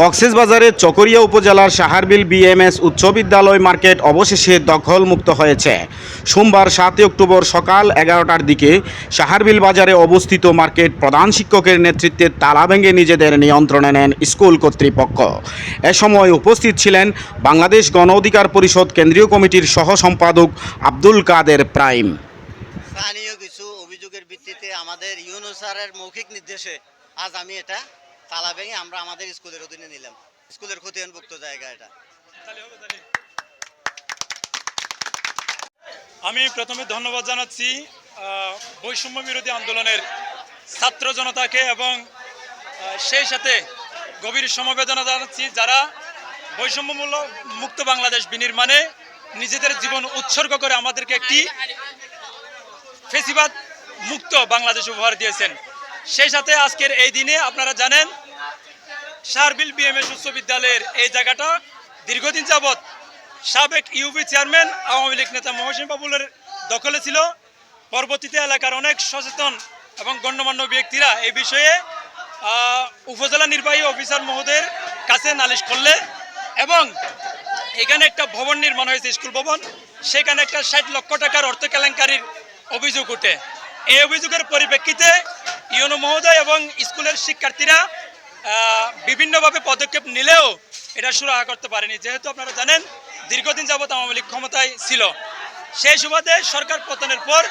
কক্সবাজারের চকরিয়া উপজেলার সাহারবিল বিএমএস উচ্চ বিদ্যালয় মার্কেট অবশেষে দখলমুক্ত হয়েছে। সোমবার সাতই অক্টোবর সকাল এগারোটার দিকে সাহারবিল বাজারে অবস্থিত মার্কেট প্রধান শিক্ষকের নেতৃত্বে তালা ভেঙে নিজেদের নিয়ন্ত্রণে নেন স্কুল কর্তৃপক্ষ। এ সময় উপস্থিত ছিলেন বাংলাদেশ গণ অধিকার পরিষদ কেন্দ্রীয় কমিটির সহ সম্পাদক আব্দুল কাদের প্রাইম। স্থানীয় কিছু অভিযোগের ভিত্তিতে আমাদের মৌখিক নির্দেশে আজ আমি এটা তালা ভেঙে আমরা আমাদের স্কুলের অধীনে নিলাম। স্কুলের ক্ষতিহীনভুক্ত জায়গা এটা। আমি প্রথমে ধন্যবাদ জানাচ্ছি বৈষম্য বিরোধী আন্দোলনের ছাত্র জনতাকে এবং সেই সাথে গভীর সমবেদনা জানাচ্ছি যারা বৈষম্যমূলক মুক্ত বাংলাদেশ বিনির্মাণে নিজেদের জীবন উৎসর্গ করে আমাদেরকে একটি ফেসিবাদ মুক্ত বাংলাদেশ উপহার দিয়েছেন। সেই সাথে আজকের এই দিনে আপনারা জানেন সারবিল বিএমএস উচ্চ বিদ্যালয়ের এই জায়গাটা দীর্ঘদিন যাবৎ সাবেক ইউপি চেয়ারম্যান আওয়ামী লীগ নেতা মহসিন বাবুলের দখলে ছিল। পরবর্তীতে এলাকার অনেক সচেতন এবং গণ্যমান্য ব্যক্তিরা এই বিষয়ে উপজেলা নির্বাহী অফিসার মহোদয়ের কাছে নালিশ করলে এবং এখানে একটা ভবন নির্মাণ হয়েছে, স্কুল ভবন। সেখানে একটা ষাট লক্ষ টাকার অর্থ কেলেঙ্কারির অভিযোগ ওঠে এই অভিযোগের পরিপ্রেক্ষিতে ইউনো মহোদয় এবং স্কুলের শিক্ষার্থীরা বিভিন্নভাবে পদক্ষেপ নিলেও এটা সুরাহা করতে পারেনি। যেহেতু আপনারা জানেন, দীর্ঘদিন যাবৎ আওয়ামী লীগ ক্ষমতায় ছিল। সেই সুবাদে সরকার পতনের পর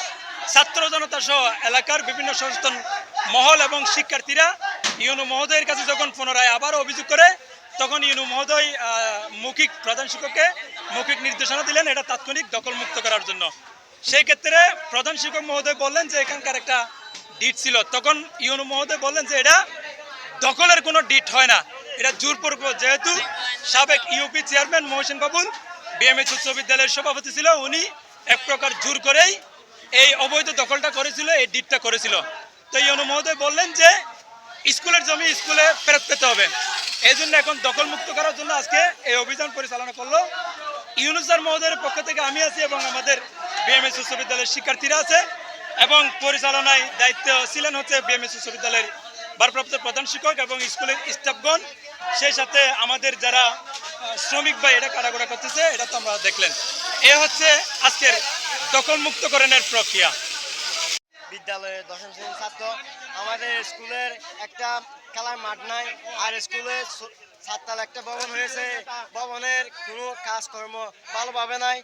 ছাত্র জনতা সহ এলাকার বিভিন্ন সচেতন মহল এবং শিক্ষার্থীরা ইউনো মহোদয়ের কাছে যখন পুনরায় আবার অভিযোগ করে, তখন ইউনু মহোদয় মৌখিক প্রধান শিক্ষককে মৌখিক নির্দেশনা দিলেন এটা তাৎক্ষণিক দখলমুক্ত করার জন্য। সেই ক্ষেত্রে প্রধান শিক্ষক মহোদয় বললেন যে এখানকার একটা ডিট ছিল। তখন ইউনু মহোদয় বললেন যে এটা দখলের কোনো ডিট হয় না। এটা জোরপূর্ব যেহেতু সাবেক UP chairman Mohsin Babul BMS উচ্চ বিদ্যালয়ের সভাপতি ছিল, উনি এক প্রকার জোর করেই এই অবৈধ দখলটা করেছিল, এই ডিটটা করেছিল। তো ইউনু মহোদয় বললেন যে স্কুলের জমি স্কুলে ফেরত পেতে হবে। এই জন্য এখন দখলমুক্ত করার জন্য আজকে এই অভিযান পরিচালনা করল ইউনুসার মহোদয়ের পক্ষ থেকে আমি আছি এবং আমাদের বিএমএস উচ্চ বিদ্যালয়ের শিক্ষার্থীরা আছে। এবং পরিচালনায় দায়িত্ব ছিলেন হচ্ছে বিএমএস উচ্চ বিদ্যালয়ের ভারপ্রাপ্ত প্রধান শিক্ষক এবং স্কুলের স্টাফগণ। সেই সাথে আমাদের যারা শ্রমিক ভাই এটা কারাগোড়া করতেছে, এটা তো আমরা দেখলেন। এ হচ্ছে আজকের দখলমুক্তকরণের প্রক্রিয়া। বিদ্যালয়ের দশম শ্রেণির ছাত্র, আমাদের স্কুলের একটা খেলার মাঠ নাই, আর স্কুলে সাততলা একটা ভবন হয়েছে। ভবনের কোনো কাজকর্ম ভালোভাবে নাই,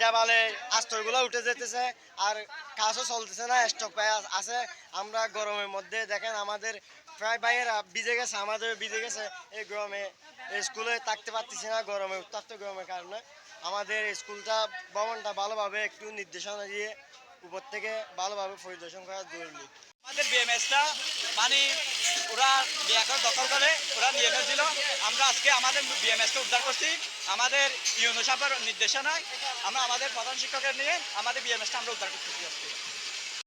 দেওয়ালে আস্তরগুলো উঠে যেতেছে, আর কাজও চলতেছে না স্টক পায় আছে। আমরা গরমের মধ্যে, দেখেন আমাদের প্রায় বাইরেরা ভিজে গেছে, আমাদের ভিজে গেছে এই গরমে। স্কুলে থাকতে পারতেছি না, গরমে উত্তপ্ত গরমের কারণে। আমাদের স্কুলটা ভবনটা ভালোভাবে একটু নির্দেশনা দিয়ে উপর থেকে ভালোভাবে পরিদর্শন করা জরুরি। আমাদের বিএমএসটা মানে ওরা এখন দখল করে, ওরা নিয়ে ফেলছিল। আমরা আজকে আমাদের বিএমএসকে উদ্ধার করছি। আমাদের ইউনো নির্দেশনায় আমরা আমাদের প্রধান শিক্ষকের নিয়ে আমাদের বিএমএসটা আমরা উদ্ধার করতেছি আজকে।